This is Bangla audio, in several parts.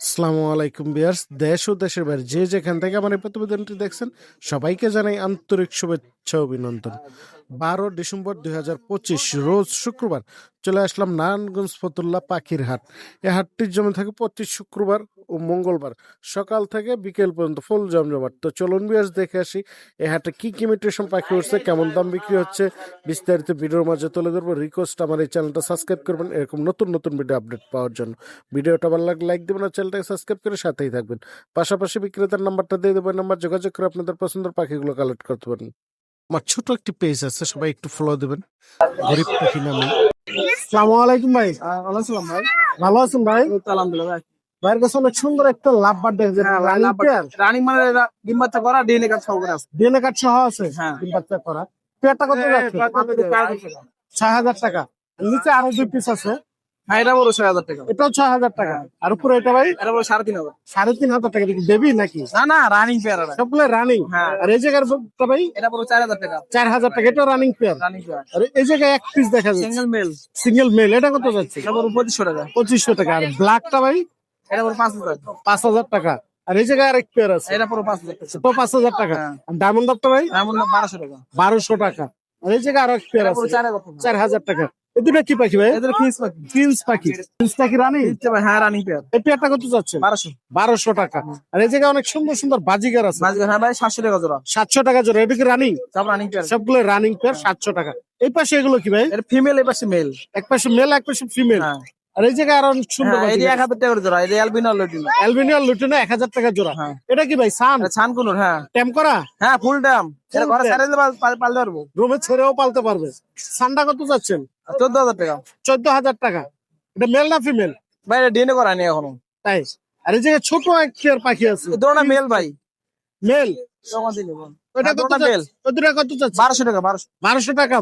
আসসালামু আলাইকুম বিয়ার্স দেশ ও দেশের বাইরে যে যেখান থেকে আমার এই প্রতিবেদনটি দেখছেন, সবাইকে জানাই আন্তরিক শুভেচ্ছা অভিনন্দন। বারো ডিসেম্বর দুই হাজার পঁচিশ, রোজ শুক্রবার চলে আসলাম নারায়ণগঞ্জ ফতুল্লা পাখির হাট। এ হাটটির জমে থাকে প্রতি শুক্রবার ও মঙ্গলবার সকাল থেকে বিকেল পর্যন্ত ফুল জমজমাট। তো চলুন বিয়ার্স দেখে আসি এ হাটে কি কি মিউটেশন পাখি উঠছে, কেমন দাম বিক্রি হচ্ছে? বিস্তারিত ভিডিওর মাঝে তুলে ধরবো। রিকোয়েস্ট আমার এই চ্যানেলটা সাবস্ক্রাইব করবেন, এরকম নতুন নতুন ভিডিও আপডেট পাওয়ার জন্য। ভিডিওটা ভালো লাগলে লাইক দেবেন আর চ্যানেলটাকে সাবস্ক্রাইব করে সাথেই থাকবেন। পাশাপাশি বিক্রেতার নাম্বারটা দিয়ে দেবেন নাম্বার যোগাযোগ করে আপনাদের পছন্দের পাখিগুলো কালেক্ট করতে পারেন। আমার ছোট একটি পেজ আছে সবাই একটু ফলো দেবেন। গরিব পাখি নামে। সালামু আলাইকুম ভাই। ছিলাম ভাই? ভালো আছেন ভাই? আলহামদুলিল্লাহ ভাই। ভাইয়ের কাছে অনেক সুন্দর একটা লাভবার ভাই, লাভ রানিং মানে ডিম বাচ্চা করা ডিএনএ কার্ড সহ করে আছে ডিএনএ কার্ড সহ আছে? হ্যাঁ। ডিম বাচ্চা করা। পেয়ারটা কত ছয় হাজার টাকা। নিচে আরও দুই পিস আছে। হ্যাঁ এটা ছয় হাজার টাকা। এটাও ছয় হাজার টাকা। আর উপরে এটা ভাই? এটা সাড়ে তিন হাজার। সাড়ে তিন হাজার টাকা দেবি নাকি? না না রানিং পেয়ার এটা। সবগুলো রানিং হ্যাঁ। আর এই জায়গার ভাই? এটা বড় চার হাজার টাকা। চার হাজার টাকা এটা রানিং পেয়ার রানিং পেয়ার আর এই জায়গায় এক পিস দেখা যাচ্ছে। সিঙ্গেল মেল সিঙ্গেল মেল এটা কত যাচ্ছে? এটা বড় পঁচিশশো টাকা। পঁচিশশো টাকা। আর ব্ল্যাকটা ভাই? এটা পাঁচ হাজার। পাঁচ হাজার টাকা। আর এই জায়গায় আরেক পেয়ার আছে। এটা পুরো পাঁচ হাজার টাকা। পাঁচ হাজার টাকা। হ্যাঁ। আর ডায়মন্ড ভাই? এমন বারোশো টাকা। বারোশো টাকা। এই জায়গায় আরও পেয়ার আছে। চার হাজার টাকা। কি পাখি ভাই? এদের পাখি। পাখি। পাখি রানি? হ্যাঁ রানিং পেয়ার এই পেয়ারটা কত যাচ্ছে? বারোশো। বারোশো টাকা। আর এই জায়গায় অনেক সুন্দর সুন্দর বাজিগার আছে। মাঝখানে হ্যাঁ ভাই সাতশো টাকা জোড়া। সাতশো টাকা জোড়া। এটা কি রানিং? সব রানিং পেয়ার সবগুলো রানিং পেয়ার সাতশো টাকা। এই পাশে এগুলো কি ভাই? ফিমেল এই পাশে মেল এক পাশে মেল এক পাশে ফিমেল আর এই জায়গায় আরও সুন্দর হ্যাঁ টাকা জোড়া অ্যালবিনো লটিনো লুটিনো টাকা জোড়া। হ্যাঁ। এটা কি ভাই সান হ্যাঁ। ট্যাম করা? হ্যাঁ ফুল এটা ঘরে পালতে পারব। রুমে ছেড়েও পালতে পারবে। সানটা কত যাচ্ছেন চোদ্দ হাজার টাকা। চোদ্দ হাজার টাকা। এটা মেল না ফিমেল ভাই এটা ডিএনএ করা নেই এখনও। তাই। আর এই জায়গায় ছোট এক পাখি আছে। দুটোটা মেল ভাই। মেল তখন ওটা কত মেল কত বারোশো টাকা বারোশো। বারোশো টাকা।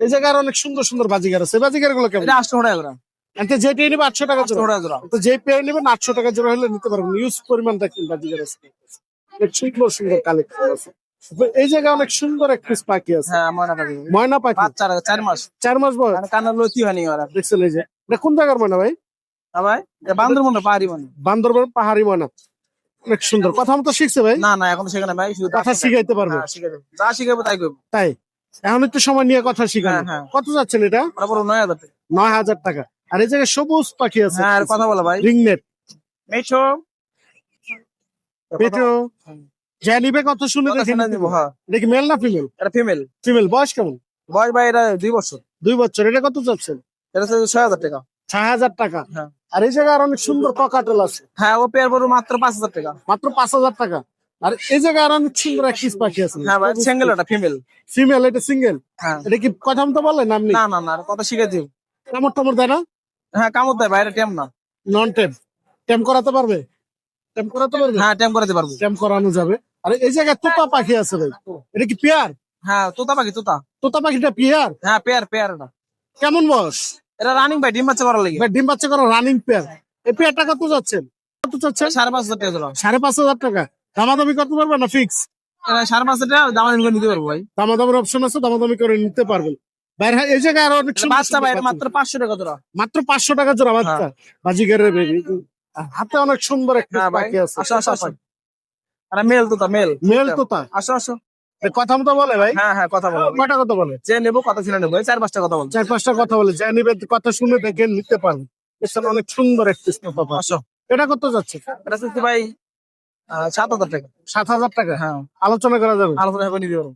এই জায়গায় অনেক সুন্দর সুন্দর বাজিগার আছে। বাজিগারগুলো কেমন? আটশো টাকা করে নিবে আটশো টাকা জোড়া। জোড়া। তো যে পেয়ার নেবেন আটশো টাকা জোড়া হলে নিতে পারবেন ইউজ পরিমাণ দেখেন বাজিগার আছে। সুন্দর সুন্দর কালেকশন আছে। এই জায়গায় অনেক সুন্দর এক পিস পাখি আছে। হ্যাঁ আমার পাখি। ময়না পাখি? বাচ্চা চার মাস। চার মাস বয়স? কারণ কান্নার লতি হয়নি ওরা। দেখছেন এই যে। এটা কোন জায়গার ময়না ভাই? হ্যাঁ ভাই মনে পাহাড়ি মানে বান্দরবান পাহাড়ি ময়না। অনেক সুন্দর। কথা মতো শিখছে ভাই? না না এখন সেখানে ভাই শুধু কথা শিখাইতে পারবে। হ্যাঁ, শিখাই দেবো। যা শিখাবো তাই করব। তাই? এখন একটু সময় নিয়ে কথা শিখানো। হ্যাঁ, হ্যাঁ। কত যাচ্ছেন এটা? নয় হাজার টাকা। নয় হাজার টাকা। আর এই জায়গায় সবুজ পাখি আছে। হ্যাঁ আর কথা বলো ভাই। রিংনেট। মেছো যা নিবে কত শুনে এটা কি মেল না ফিমেল এটা ফিমেল ফিমেল বয়স কেমন? বয়স ভাই এটা দুই বছর। দুই বছর। এটা কত যাচ্ছেন? এটা ছয় হাজার টাকা। ছয় হাজার টাকা। আর এই জায়গায় আর অনেক সুন্দর ককাটেল আছে। হ্যাঁ ও পেয়ার মাত্র পাঁচ হাজার টাকা। মাত্র পাঁচ হাজার টাকা। আর এই জায়গায় আর অনেক সুন্দর এক পিস পাখি আছে। হ্যাঁ ভাই সিঙ্গেল এটা ফিমেল ফিমেল এটা সিঙ্গেল হ্যাঁ। এটা কি কথা মতো বলেন আপনি না না না কথা শিখে দিব কামড় টামড় দেয় না? হ্যাঁ কামড় দেয় বাইরে টেম না। নন টেম টেম করাতে পারবে? টেম করাতে পারবে? হ্যাঁ টেম করাতে পারব। টেম করানো যাবে। আর এই জায়গায় তোতা পাখি আছে ভাই। এটা কি পেয়ার? হ্যাঁ তোতা পাখি তোতা। তোতা পাখিটা পেয়ার? হ্যাঁ পেয়ার পেয়ার এটা। কেমন বয়স? এটা রানিং ভাই ডিম বাচ্চা করার লাগে। এবার ডিম বাচ্চা করো রানিং পেয়ার। এই পেয়ারটা কত যাচ্ছেন কত যাচ্ছেন সাড়ে পাঁচ হাজার টাকা সাড়ে পাঁচ হাজার টাকা। দামাদামি করতে পারবেন না ফিক্স সাড়ে পাঁচ হাজার টাকা দাম করে নিতে পারব ভাই। দামাদামের অপশন আছে দামাদামি করে নিতে পারবেন বাইরে এই জায়গায় আরও অনেক বাচ্চা ভাই মাত্র পাঁচশো টাকা জোড়া। মাত্র পাঁচশো টাকা জোড়া বাচ্চা বাজিগারের বেবি হাতে অনেক সুন্দর একটা হ্যাঁ পাখি আছে। আসো আসো আসো। আরে মেল তোতা মেল। মেল তোতা? আসো আসো। কথা মতো বলে ভাই? হ্যাঁ হ্যাঁ কথা বলো। কয়টা কথা বলে? যে নেব কথা শুনে নেব। চার পাঁচটা কথা বলছো চার পাঁচটা কথা বলে। যা নিবে কথা শুনে দেখে নিতে পারবেন এছাড়া অনেক সুন্দর একটা আসো। এটা কত যাচ্ছে? এটা ভাই সাত হাজার টাকা। সাত হাজার টাকা? হ্যাঁ। আলোচনা করা যাবে? আলোচনা করে নিতে পারব।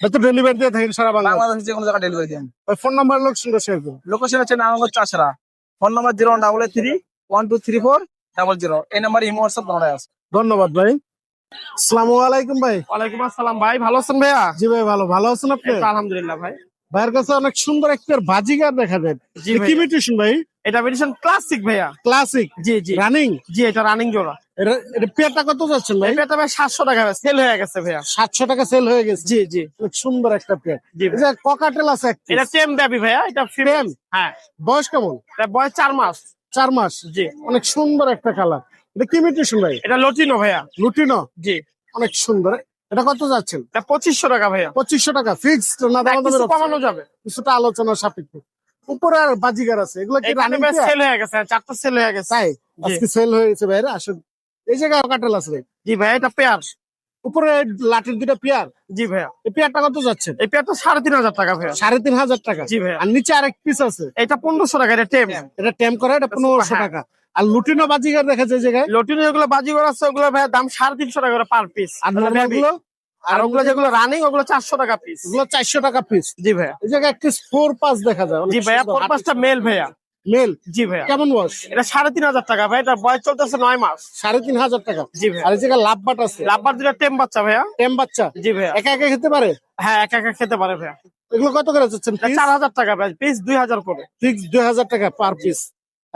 হয়তো ডেলিভারি দিয়ে থাকেন সারা বাংলাদেশে। যে কোনো জায়গায় ডেলিভারি দিই ওই ফোন নাম্বার শেয়ার করুন। লোকেশন হচ্ছে Narayanganj Chashara phone number zero double eight three one two three four double zero এই নাম্বার ইমো হোয়াটসঅ্যাপ তোমরা আছে। ধন্যবাদ ভাই। আসসালামু আলাইকুম ভাই। ওয়ালাইকুম আসসালাম ভাই ভালো আছেন ভাইয়া? জি ভাই ভালো। ভালো আছেন আপনি? আলহামদুলিল্লাহ ভাই। ভাইয়ের কাছে অনেক সুন্দর একটা বাজিগার দেখা যায়। জি কি মিউটেশন ভাই। এটা মেডিসিন ক্লাসিক ভাইয়া। ক্লাসিক জি জি। রানিং জি এটা রানিং জোড়া। এটা পেয়ারটা কত যাচ্ছেন ভাই? ভাই সাতশো টাকা সেল হয়ে গেছে ভাইয়া। সাতশো টাকা সেল হয়ে গেছে। জি জি। অনেক সুন্দর একটা পেয়ার। ককাটেল আছে এটা টেম দেবি ভাইয়া এটা ফিমেল হ্যাঁ। বয়স কেমন? এটা বয়স চার মাস। মাস? জি। অনেক সুন্দর একটা কালার এটা কি মিউটেশন ভাই? এটা লটিনো ভাইয়া। লুটিনো জি। অনেক সুন্দর। এটা কত যাচ্ছেন এটা পঁচিশশো টাকা ভাইয়া। পঁচিশশো টাকা। ফিক্সড না দাম কমানো যাবে। কিছুটা আলোচনা সাপেক্ষে। উপরে আর বাজিগার আছে। এগুলো কি রানিং সেল হয়ে গেছে চারটা সেল হয়ে গেছে। তাই? আজকে সেল হয়ে গেছে ভাইরা আসুন। এই জায়গায় কাটাল আছে ভাই। জি ভাই এটা পেয়ার উপরে লাঠির দুটা পেয়ার জি ভাইয়া। এই পেয়ারটা কত যাচ্ছে? এই পেয়ারটা সাড়ে তিন হাজার টাকা ভাইয়া। সাড়ে তিন হাজার টাকা। জি ভাইয়া। আর নিচে আরেক পিস আছে। এটা পনেরোশো টাকা এটা টেম এটা টেম করা এটা পনেরোশো। টাকা। আর লুটিনো বাজিগার দেখা যায় জায়গায়? লটিন যেগুলো বাজিগর আছে ওগুলো ভাইয়া দাম সাড়ে তিনশো টাকা করে পার পিস আর নর্মালগুলো? আর ওগুলো যেগুলো রানিং ওগুলো চারশো টাকা পিস ওগুলো চারশো টাকা পিস জি ভাইয়া। এই জায়গায় একটি ফোর পাস দেখা যায়। জি ভাইয়া ফোর পাঁচটা মেল ভাইয়া। মেল জি ভাইয়া। কেমন বয়স? এটা সাড়ে তিন হাজার টাকা ভাই এটা বয়স চলতেছে নয় মাস। সাড়ে তিন হাজার টাকা। জি ভাইয়া। আর এই জায়গায় লাভ বাট আছে। লাভবার দুটা টেম বাচ্চা ভাইয়া। টেম বাচ্চা? জি ভাইয়া। একা একা খেতে পারে? হ্যাঁ একা একা খেতে পারে ভাইয়া। এগুলো কত করে যাচ্ছেন চার হাজার টাকা ভাই পিস দুই হাজার করে। ফিক্স দুই হাজার টাকা পার পিস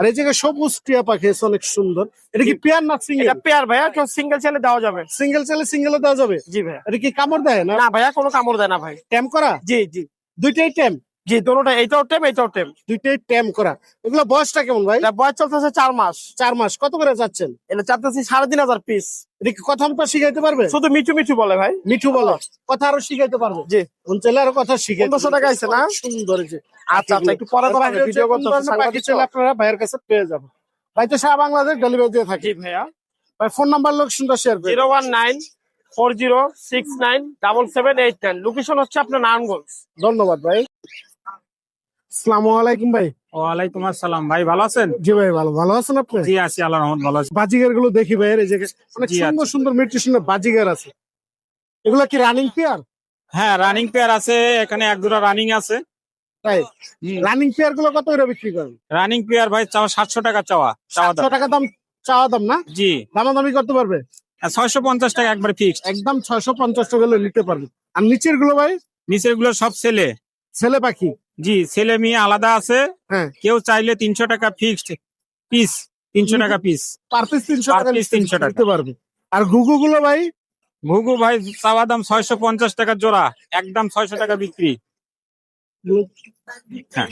আর এই জায়গায় সবুজ টিয়া পাখি আছে অনেক সুন্দর। এটা কি পেয়ার না সিঙ্গেল? এটা পেয়ার ভাইয়া কেউ সিঙ্গেল ছেলে দেওয়া যাবে। সিঙ্গেল চাইলে সিঙ্গেল দেওয়া যাবে? জি ভাইয়া। এটা কি কামড় দেয় না? না ভাইয়া কোনো কামড় দেয় না ভাই। ট্যাম করা? জি জি। দুইটাই ট্যাম জি দোনোটা এইটাও টেম এইটাও টেম দুইটাই ট্যাম করা। এগুলো বয়সটা কেমন ভাই? বয়স চলতেছে চার মাস। চার মাস। কত করে যাচ্ছেন? এটা চারতেছি সাড়ে তিন হাজার পিস এটা কি কথা মতো শিখাইতে পারবে? শুধু মিঠু মিঠু বলে ভাই। মিঠু বলো। কথা আরও শিখাইতে পারবে? জি। ছেলে আরও কথা শিখাই পনেরোশো টাকা আছে না? সুন্দর যে। আচ্ছা আচ্ছা একটু পরে হবে ভিডিও করতে আপনারা ভাইয়ের কাছে পেয়ে যাবেন ভাই তো সারা বাংলাদেশ ডেলিভারি দিয়ে থাকি। ভাইয়া। ভাই ফোন নাম্বার লোকেশনটা শেয়ার করে। Zero one nine four zero six nine double seven eight ten location হচ্ছে আপনার নারায়ণগঞ্জ। ধন্যবাদ ভাই। আসসালামু আলাইকুম ভাই। ওয়ালাইকুম আসসালাম। ভাই ভালো আছেন? জি ভাই ভালো। ভালো আছেন আপনি? জি আছি আল্লাহ রহমত ভালো আছি। বাজিগারগুলো দেখি এই অনেক সুন্দর সুন্দর মিউট্রিশনের বাজিগার আছে। এগুলা কি রানিং পেয়ার হ্যাঁ রানিং পেয়ার আছে এখানে এক দুটো রানিং আছে। তাই? রানিং পেয়ারগুলো কত করে বিক্রি করেন? রানিং পেয়ার ভাই চাওয়া সাতশো টাকা চাওয়া সাতশো টাকা দাম চাওয়া দাম না? জি। দামাদামি করতে পারবে? ছয়শো পঞ্চাশ টাকা একবার ফিক্সড একদম ছয়শো পঞ্চাশ টাকা নিতে পারবে। আর নিচেরগুলো ভাই? নিচেরগুলো সব ছেলে। ছেলে পাখি। জি ছেলে মেয়ে আলাদা আছে। হ্যাঁ। কেউ চাইলে তিনশো টাকা ফিক্সড পিস তিনশো টাকা পিস পার পিস তিনশো টাকা 300 টাকা। নিতে পারবে। আর ঘুঘু গুলো ভাই? ঘুঘু ভাই চাওয়া দাম ছয়শো পঞ্চাশ টাকা জোড়া। একদম ছয়শো টাকা বিক্রি। হ্যাঁ।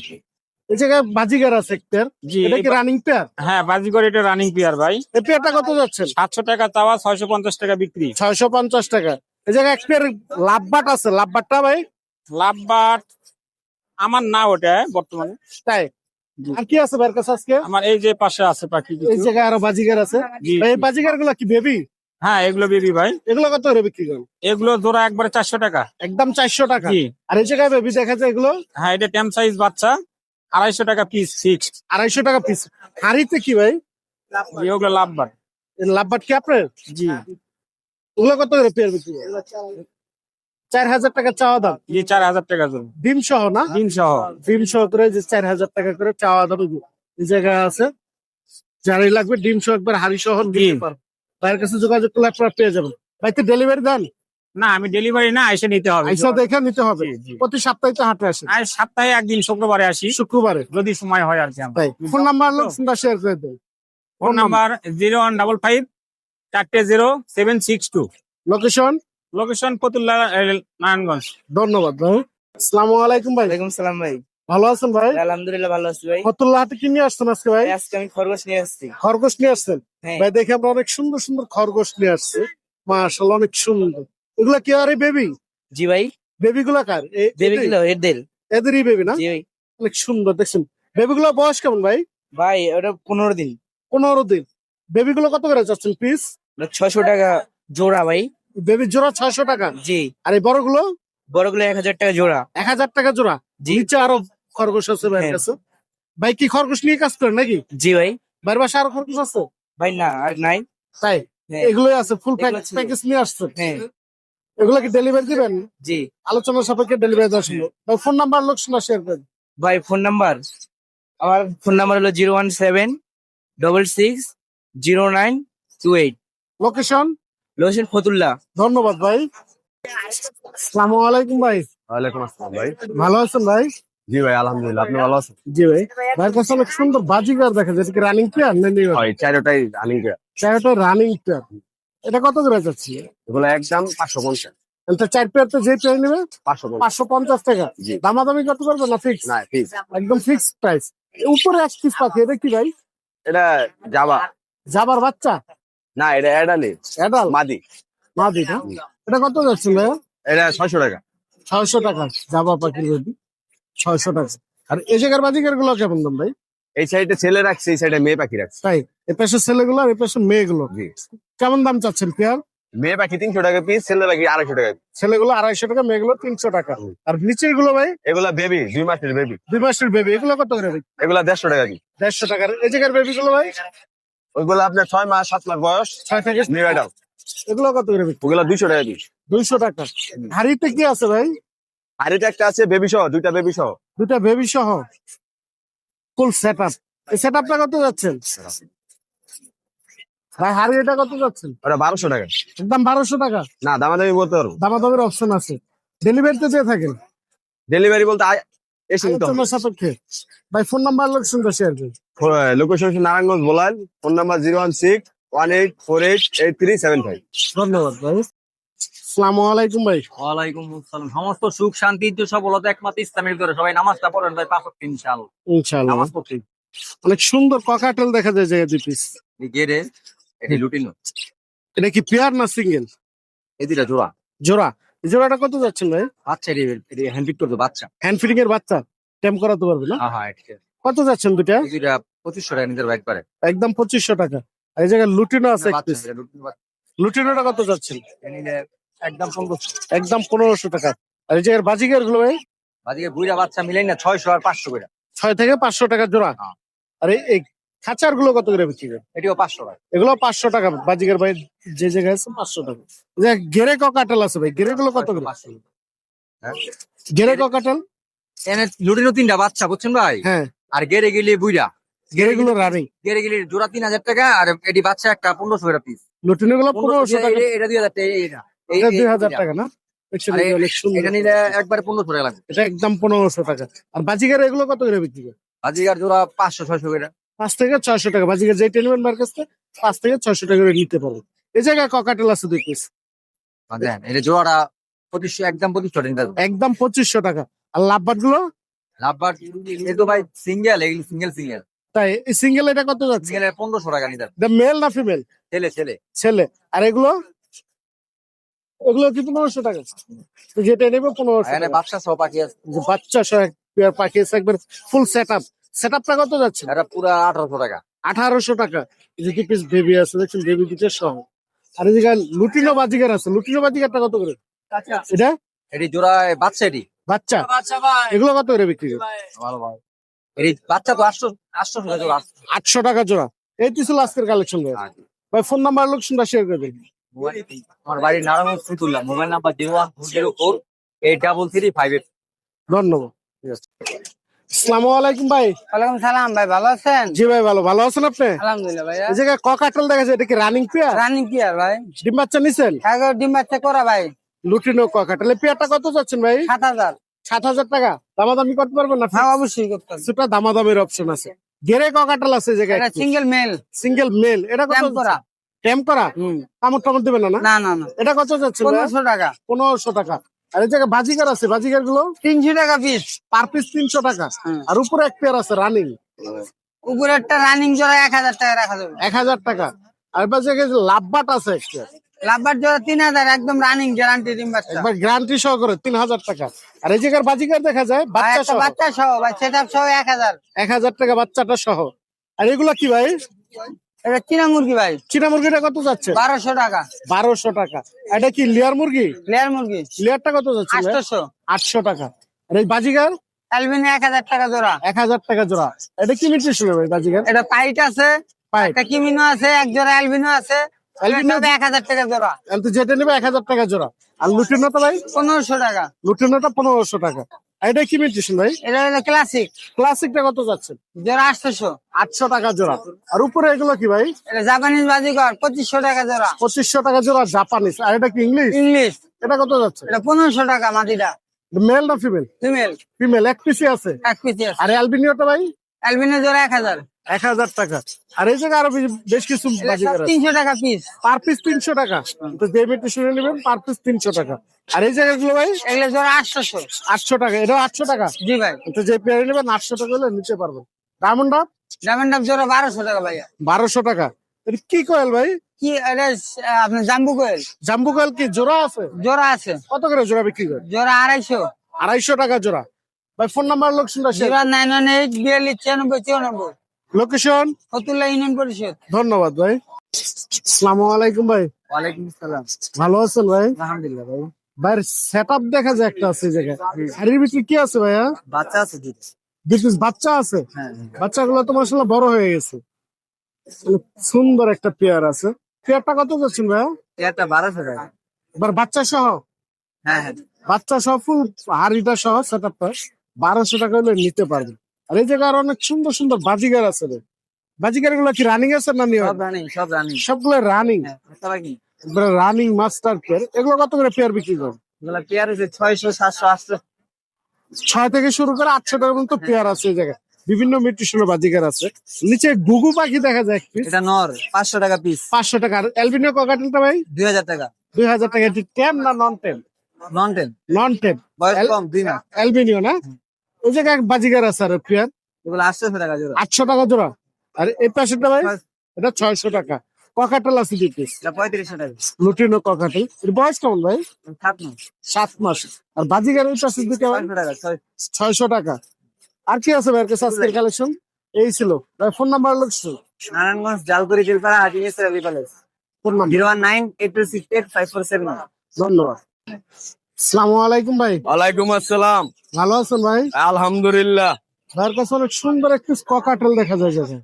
এই জায়গায় বাজিগার আছে একটা জি এটা কি রানিং পেয়ার হ্যাঁ বাজিগর এটা রানিং পেয়ার ভাই। এই পেয়ারটা কত যাচ্ছেন সাতশো টাকা চাওয়া ছয়শো পঞ্চাশ টাকা বিক্রি। ছয়শো পঞ্চাশ টাকা। এই জায়গায় এক পেয়ার লাভবাট আছে। লাভবাটটা ভাই? লাভবাট আমার না ওটা বর্তমানে। তাই। আর কি আছে ভাইয়ের কাছে আজকে? আমার এই যে পাশে আছে পাখি এই জায়গায় আরও বাজিগার আছে? এই বাজিগারগুলো কি বেবি? হ্যাঁ এগুলো বেবি ভাই। এগুলো কত করে বিক্রি করেন? এগুলো জোড়া একবারে চারশো টাকা। একদম চারশো টাকা? আর এই জায়গায় বেবি দেখা যায় এগুলো? হ্যাঁ এটা টেম সাইজ বাচ্চা আড়াইশো টাকা পিস ফিক্সড আড়াইশো টাকা পিস হাড়িতে কি ভাই? ওগুলো লাভবাট লাভবাট কি আপনার? জি। ওগুলো কত করে পেয়ার বিক্রি চার হাজার টাকা চাওয়া দাম। জি চার হাজার টাকা ডিম সহ না? ডিম সহ ডিম সহ করে যে চার হাজার টাকা করে চাওয়া দাম এই জায়গায় আছে। যারাই লাগবে ডিম সহ একবার হাড়ি সহ ভাইয়ের কাছে যোগাযোগ করলে আপনারা পেয়ে যাবেন। ভাই তো ডেলিভারি দেন? না আমি ডেলিভারি না এসে নিতে হবে। আইসা দেখে নিতে হবে। প্রতি সপ্তাহে তো হাটে আসে আর সপ্তাহে একদিন শুক্রবারে আসি। শুক্রবারে? যদি সময় হয় আর কি। ফোন নাম্বার লোকেশনটা শেয়ার করে দেন phone number? Zero one double five চারটে zero seven six two. Location location Fatullah Narayanganj ধন্যবাদ ভাই। আসসালামু আলাইকুম ভাই। ওয়ালাইকুম সালাম ভাই। ভালো আছেন ভাই? আলহামদুলিল্লাহ ভালো আছি ভাই। ফতুল্লাহ হাটে কি নিয়ে আসছেন আজকে ভাই? আজকে আমি খরগোশ নিয়ে আসছি। খরগোশ নিয়ে আসছেন? হ্যাঁ। ভাই দেখে আমরা অনেক সুন্দর সুন্দর খরগোশ নিয়ে আসছে। মাশাআল্লাহ অনেক সুন্দর। এগুলা কি আরে বেবি জি ভাই। বেবি গুলা কার? এ- দেবে এদের- এর দেল এদেরই বেবি না? জি ভাই। অনেক সুন্দর দেখছেন? বেবি গুলা বয়স কেমন ভাই? ভাই ওটা পনেরো দিন। পনেরো দিন। বেবি গুলো কত করে যাচ্ছেন পিস ছয়শো টাকা জোড়া ভাই। বেবি জোড়া ছয়শো টাকা। জি। আর এই বড়গুলো বড়গুলো এক হাজার টাকা জোড়া। এক হাজার টাকা জোড়া। জি। নিচে আরও খরগোশ আছে ভাইয়ের হ্যাঁ। কাছে। ভাই কি খরগোশ নিয়ে কাজ করেন নাকি? জি ভাই। ভাইয়ের বাসা আরও খরগোশ আছে? ভাই না আর নাই। তাই? হ্যাঁ। এগুলোই আছে ফুল প্যাকেজ নিয়ে আসছে হ্যাঁ। এগুলো কি ডেলিভারি দিবেন? জি। আলোচনা সাপেক্ষে ডেলিভারি দেওয়া ভাই ফোন নাম্বার লোক শোনা শেয়ার করেন। ভাই ফোন নাম্বার আমার ফোন নাম্বার হলো zero one seven double six zero nine two eight location location Fatullah ধন্যবাদ ভাই। আসসালামু আলাইকুম ভাই। ওয়ালাইকুম আসসালাম ভাই। ভালো আছেন ভাই? জি ভাই আলহামদুলিল্লাহ আপনি ভালো আছেন? জি ভাই। ভাইয়ের কাছে অনেক সুন্দর বাজিগার দেখা যায় এটা কি রানিং প্লেয়ার না নিউ হয় চারোটাই রানিং চারটা রানিং প্লেয়ার এটা কত করে যাচ্ছে? এগুলো একদম পাঁচশো পঞ্চাশ। এটা চার পেয়ার তো যে পেয়ার নেবে পাঁচশো পঞ্চাশ। পাঁচশো পঞ্চাশ টাকা। জি। দামাদামি করতে পারবে না ফিক্স না ঠিক একদম ফিক্স প্রাইস উপরে এক পিস পাখি এটা কি ভাই? এটা যাবা যাবার বাচ্চা? না এটা অ্যাডালি অ্যাডাল মাদি। মা দিটা এটা কত যাচ্ছে ভাই এটা ছয়শো টাকা। ছয়শো টাকা। জাবা পাখির বেবি। ছয়শো টাকা। আর এই জায়গার বাজিকারগুলো কেমন দাম ভাই? এই সাইডে ছেলে রাখছে এই সাইডে মেয়ে পাখি রাখছে। তাই? এ পাশে ছেলেগুলো আর এ পাশে মেয়েগুলো। কেমন দাম চাচ্ছেন পেয়ার? মেয়ে পাখি তিনশো টাকা পিস ছেলে পাখি আড়াইশো টাকা ছেলেগুলো আড়াইশো টাকা মেয়েগুলো তিনশো টাকা। আর নিচেরগুলো ভাই? এগুলা বেবি দুই মাসের বেবি দুই মাসের বেবি এগুলো কত করে এগুলা দেড়শো টাকা কি দেড়শো টাকার এই জায়গার বেবি গুলো ভাই? ওইগুলা আপনার ছয় মাস সাত মাস বয়স। ছয় থেকে নিউ অ্যাডাল্ট এগুলো কত করে ভাই দুইশো টাকা পিস দুইশো টাকা। হাড়িতে কি আছে ভাই? আর একটা আছে বেবি সহ দুইটা বেবি সহ। দুটা বেবি সহ? ফুল সেট আপ এই সেট আপটা কত যাচ্ছেন ভাই হাড়ি এটা কত যাচ্ছেন ওটা বারোশো টাকা। একদম বারোশো টাকা? না দামাদামি বলতে পারব। দামাদামের অপশন আছে। ডেলিভারিতে দিয়ে থাকেন? ডেলিভারি বলতে এসে নিতে হবে। সাপেক্ষে। ভাই ফোন নাম্বার লোকেশনটা শেয়ার করুন লোকেশন হচ্ছে নারায়ণগঞ্জ বলাল phone number zero one six one eight four eight eight three seven five ধন্যবাদ ভাই। আসসালামু আলাইকুম ভাই। ওয়ালাইকুম আসসালাম। সমস্ত সুখ শান্তি তো সফলতা একমাত্র ইসলামের সবাই নামাজটা পড়েন ভাই পাঁচ ওয়াক্ত ইনশাআল্লাহ। ইনশাআল্লাহ। নামাজ অনেক সুন্দর ককাটেল দেখা যায় জায়গা দুই পিস গেরে এটি লুটিনো? এটা কি পেয়ার না সিঙ্গেল? এই দুটা জোড়া। জোড়াটা কত যাচ্ছেন ভাই? বাচ্চা হ্যান্ড পিক করতো বাচ্চা। হ্যান্ড ফিডিং এর বাচ্চা? টেম করাতে পারবে না? হ্যাঁ হ্যাঁ কত যাচ্ছেন দুটা এই দুটা পঁচিশশো টাকা নিজের বাইক পারে একদম পঁচিশশো টাকা। আর এই জায়গায় লুটিনো আছে লুটিনোটা কত যাচ্ছেন? একদম পনেরোশো। একদম পনেরোশো টাকা। আর এই জায়গার বাজিকারগুলো ভাই? বাদিকে বুড়া বাচ্চা মিলেন না ছয়শো আর পাঁচশো করে। ছয় থেকে পাঁচশো টাকা জোড়া? হ্যাঁ। আর এই খাঁচারগুলো কত করে বিক্রি করে এটিও পাঁচশো টাকা। এগুলো পাঁচশো টাকা। বাজিকার ভাই যে জায়গায় আছে পাঁচশো টাকা। গেরে ককাটেল আছে ভাই? গেরে গুলো কত করে? হ্যাঁ? গেরে ককাটেল এনে লুটিনো তিনটা বাচ্চা বুঝছেন ভাই? হ্যাঁ। আর গেরে গেলে বুড়া গেরে গুলো রানিং গেরে গেলে জোড়া তিন হাজার টাকা আর এটি বাচ্চা একটা পনেরোশো টাকা পিস লুটিনো গুলো পনেরোশো টাকা। এটা দুই হাজার টাকা এটা। দুই হাজার টাকা না? দেখছেন, আরে, এটা অনেক সুন্দর। এটা নিলে একবার পনেরোশো টাকা লাগবে। এটা একদম পনেরোশো টাকা। আর বাজিকার এগুলো কত করে বিক্রি করে বাজিকার জোড়া পাঁচশো ছয়শো করে। পাঁচ থেকে ছয়শো টাকা। বাজিকার যে টেলিমেন্ট বার কাছে পাঁচ থেকে ছয়শো টাকা করে নিতে পারব এই জায়গায় ককাটেল আছে দুই পিস এটা জোড়াটা পঁচিশশো একদম পঁচিশশো টাকা একদম পঁচিশশো টাকা। আর লাভবাটগুলো? লাভবার এ তো ভাই সিঙ্গেল এগুলি সিঙ্গেল সিঙ্গেল তাই এই সিঙ্গেল এটা কত যাচ্ছে? সিঙ্গেল পনেরোশো টাকা নিতে হবে। মেল না ফিমেল ছেলে ছেলে। ছেলে। আর এগুলো? এগুলো কি পনেরোশো টাকা? যেটা নেবে পনেরোশো। বাচ্চা সহ পাখি আছে। বাচ্চা সহ পাখি আছে একবার ফুল সেট আপ সেট আপটা কত যাচ্ছে? এটা পুরা আঠারোশো টাকা। আঠারোশো টাকা। এই যে পিস বেবি আছে দেখছেন? বেবি দুটো সহ। আর এই জায়গায় লুটিনো বাজিগার আছে লুটিনো বাজিগারটা কত করে? এটা? এটি জোড়া বাচ্চা এটি। বাচ্চা? এগুলো কত করে বিক্রি করে ভালো ভালো। এটি বাচ্চা তো আটশো আটশো টাকা জোড়া। আটশো টাকা জোড়া। এই তো ছিল আজকের কালেকশন ভাই। ভাই ফোন নাম্বার লোকেশনটা শেয়ার করে দিন। আমার বাড়ির Narayan Fatullah mobile number zero one zero four eight double three five eight. ধন্যবাদ। আসসালামু আলাইকুম ভাই। ওয়ালাইকুম সালাম ভাই ভালো আছেন? জি ভাই ভালো। ভালো আছেন আপনি? আলহামদুলিল্লাহ ভাইয়া। এই জায়গায় ককাটেল দেখা এটা কি রানিং পেয়ার? রানিং ভাই। ডিম বাচ্চা নিছেন? এগারো ডিম বাচ্চা করা ভাই। লুটিনো ককাটেল এই পেয়ারটা কত ভাই? সাত হাজার। সাত হাজার টাকা। দামাদামি করতে পারবেন না? হ্যাঁ অবশ্যই করতে দামাদামের অপশন আছে। গেরে ককাটেল আছে এই জায়গায় এটা সিঙ্গেল মেল সিঙ্গেল মেল এটা কত করা। টেম করা? কামড় টামড় না না? না না এটা কত যাচ্ছে? পনেরোশো টাকা। পনেরোশো টাকা। আর এই জায়গায় বাজিকার আছে বাজিকারগুলো তিনশো টাকা পিস পার পিস তিনশো টাকা। আর উপরে এক পেয়ার আছে রানিং উপরে একটা রানিং জোড়া এক হাজার টাকা রাখা যাবে। এক হাজার টাকা। আর জায়গায় লাভবাট আছে একটা লাভবার জোড়া তিন হাজার একদম রানিং গ্যারান্টি ডিম বাচ্চা। একবার গ্যারান্টি সহ করে তিন হাজার টাকা। আর এই জায়গার বাজিকার দেখা যায় বাচ্চা সহ বাচ্চা সহ ভাই সেট সহ এক হাজার। এক হাজার টাকা বাচ্চাটা সহ। আর এগুলো কি ভাই? এটা চীনা মুরগি ভাই। চীনা মুরগিটা কত যাচ্ছে? বারোশো টাকা। বারোশো টাকা। এটা কি লিয়ার মুরগি? লেয়ার মুরগি। লিয়ারটা কত যাচ্ছে? আটশোশো। আটশো টাকা। আর এই বাজিগার? অ্যালবিন এক হাজার টাকা জোড়া। এক হাজার টাকা জোড়া। এটা কি মিট্রেশন ভাই বাজিগার? এটা পাইট আছে। একটা কিমিনো আছে এক জোড়া অ্যালবিনো আছে। এক হাজার টাকা জোড়া। যেটা নেবে এক হাজার টাকা জোড়া। আর লুটিনোটা ভাই? পনেরোশো টাকা। লুটিনোটা পনেরোশো টাকা। এটা কি মিট্রেশন ভাই? এটা হলো ক্লাসিক ক্লাসিকটা কত যাচ্ছে? জোড়া আটশোশো। আটশো টাকা জোড়া। আর উপরে এগুলো কি ভাই? এটা জাপানিজ বাজিকর পঁচিশশো টাকা জোড়া। পঁচিশশো টাকা জোড়া জাপানিজ। আর এটা কি ইংলিশ? ইংলিশ। এটা কত যাচ্ছে? এটা পনেরোশো টাকা মাটিটা। মেল না ফিমেল ফিমেল ফিমেল এক পিসি আছে? এক পিসি আছে। আর অ্যালবিনিওটা ভাই? অ্যালবিনো জোড়া এক হাজার। এক হাজার টাকা। আর এই জায়গায় আরও বেশ- কিছু তিনশো টাকা পিস পার পিস তিনশো টাকা। তো যে মিট্রেশনে নেবেন পার পিস তিনশো টাকা। আর এই জায়গাগুলো ভাই এগুলো জোড়া আটশোশো আটশো টাকা। এটাও আটশো টাকা? জি ভাই। তো যে পেয়ারে নেবেন আটশো টাকা হলে নিতে পারবেন। ডায়মন্ড ডায়মন্ড ডাব জোড়া বারোশো টাকা ভাইয়া। বারোশো টাকা। কি কয়েল ভাই? কি আপনার জাম্বু কোয়েল জাম্বু কয়েল কি জোড়া আছে? জোড়া আছে। কত করে জোড়া বিক্রি করে? জোড়া আড়াইশো। আড়াইশো টাকা জোড়া। ভাই ফোন নাম্বার লোকেশনটা share zero nine one eight বিয়াল্লিশ ছিয়ানব্বই চুরানব্বই। লোকেশন ফতুল্লা ইউনিয়ন পরিষদ। ধন্যবাদ ভাই। আসসালামু আলাইকুম ভাই। ওয়ালাইকুম আসসালাম। ভালো আছেন ভাই? আলহামদুলিল্লাহ ভাই। ভাইয়ের সেট আপ দেখা যায় একটা আছে জায়গায়। আর এর ভিতরে কি আছে ভাইয়া? বাচ্চা আছে বিশেষ বাচ্চা আছে? হ্যাঁ বাচ্চাগুলো তো মাসাল্লাহ বড় হয়ে গেছে। সুন্দর একটা পেয়ার আছে। পেয়ারটা কত যাচ্ছেন ভাইয়া? একটা বারোশো টাকা। এবার বাচ্চা সহ? হ্যাঁ হ্যাঁ। বাচ্চা সহ ফুল হাড়িটা সহ সেট আপটা বারোশো টাকা হলে নিতে পারবেন। আর এই জায়গায় আরও অনেক সুন্দর সুন্দর বাজিগার আছে রে। বাজিগারগুলো কি রানিং আছে না নিয়ে রানিং সব রানিং সবগুলো রানিং রানিং মাস্টার পেয়ার এগুলো কত করে পেয়ার বিক্রি করেন এগুলা পেয়ার আছে ছয়শো সাতশো আটশো। ছয় থেকে শুরু করে আটশো টাকার মতো পেয়ার আছে এই জায়গায়। বিভিন্ন মিউট্রিশনের বাজিকার আছে। নিচে গুগু পাখি দেখা যায় এটা নর পাঁচশো টাকা পিস পাঁচশো টাকা। আর অ্যালবিনিও ককাটেলটা ভাই? দুই হাজার টাকা। দুই হাজার টাকা। এটি টেন না non tame non tame non tame বয়স কম দুই মাস। অ্যালবিনিও না? ওই জায়গায় এক বাজিকার আছে আর পেয়ার এগুলো আটশো টাকা জোড়া। আটশো টাকা জোড়া। আর এই পাশেরটা ভাই এটা ছয়শো টাকা। ককাটেল আছে দুই পিস পঁয়ত্রিশশো টাকা। Lutino cockatiel. এর বয়স কেমন ভাই? সাত মাস। সাত মাস। আর বাজিকার ওই পাশে ছয়শো টাকা আর কি আছে ভাইয়ের কাছে আজকের কালেকশন? এই ছিল। ভাই phone number location Narayanganj Jalkuri Chilpara Haji Mistri palace phone number. Zero one nine eight two six eight five four seven. ধন্যবাদ। সালামু আলাইকুম ভাই। ওয়ালাইকুম আসসালাম। ভালো আছেন ভাই? আলহামদুলিল্লাহ। ভাইয়ের কাছে অনেক সুন্দর একটি ককাটেল দেখা যায় যাবে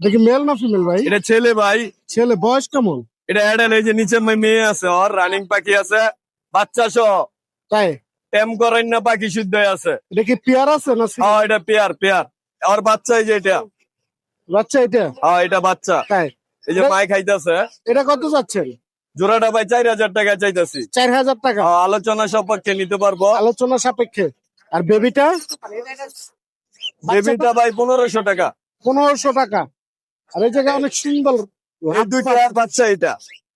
দেখি মেল না ফিমেল ভাই? এটা ছেলে ভাই। ছেলে বয়স কেমন? এটা অ্যাডাল এই যে নিচে মেয়ে আছে ওর রানিং পাখি আছে বাচ্চা সহ। তাই? টেম করেন না পাখি শুদ্ধ আছে। এটা কি পেয়ার আছে না হ্যাঁ এটা পেয়ার পেয়ার ওর বাচ্চা এই যে এটা। বাচ্চা এটা? হ্যাঁ এটা বাচ্চা। তাই? এই যে মাই খাইতেছে। এটা কত যাচ্ছেন? জোড়াটা ভাই চার হাজার টাকা চাইতেছি। চার হাজার টাকা। হ্যাঁ, আলোচনা সপক্ষে নিতে পারব। আলোচনা সাপেক্ষে। আর বেবিটা? বেবিটা ভাই পনেরোশো টাকা। পনেরোশো টাকা। আর এই জায়গায় অনেক সুন্দর বাচ্চা এটা।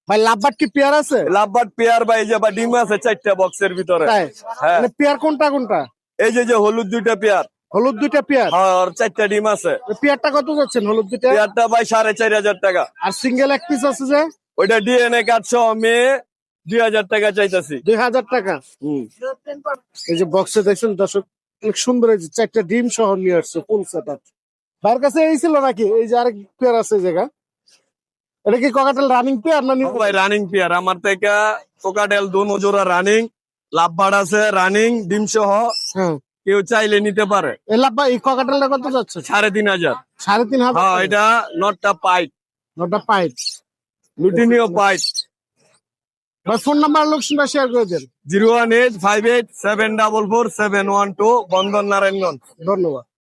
ভাই লাভবাট কি পেয়ার আছে? লাভবাট পেয়ার ভাই যে বা ডিম আছে চারটা বক্সের ভিতরে। হ্যাঁ। মানে পেয়ার কোনটা কোনটা? এই যে যে হলুদ দুইটা পেয়ার। হলুদ দুইটা পেয়ার? হ্যাঁ চারটা ডিম আছে। পেয়ারটা কত যাচ্ছেন হলুদ দুইটা? পেয়ারটা ভাই সাড়ে চার হাজার টাকা। আর সিঙ্গেল এক পিস আছে যে? ওইটা ডিএনএ কার্ড সহ মেয়ে দুই হাজার টাকা চাইতেছি। দুই হাজার টাকা? এই যে বক্সে দেখছেন দর্শক অনেক সুন্দর এই যে চারটা ডিম সহ নিয়ে আসছে ফুল সেট আপ ভাইয়ের কাছে এই ছিল নাকি? এই যে আরেক পেয়ার আছে জায়গা এটা কি ককাটেল রানিং পেয়ার না ভাই রানিং পেয়ার আমার থেকে কোকাডেল দোনো জোড়া রানিং লাভবাট আছে রানিং ডিম সহ হ্যাঁ। কেউ চাইলে নিতে পারে। এই এই ককাটেলটা কত যাচ্ছে? সাড়ে তিন হাজার। সাড়ে তিন হাজার হ্যাঁ এটা নটটা পাইট ওটা পাইপ লুটিনিও পাইট ভাই ফোন নাম্বার লোকেশনটা শেয়ার করে দেন। Zero one eight five eight seven double four seven one two বন্ধন নারায়ণগঞ্জ। ধন্যবাদ।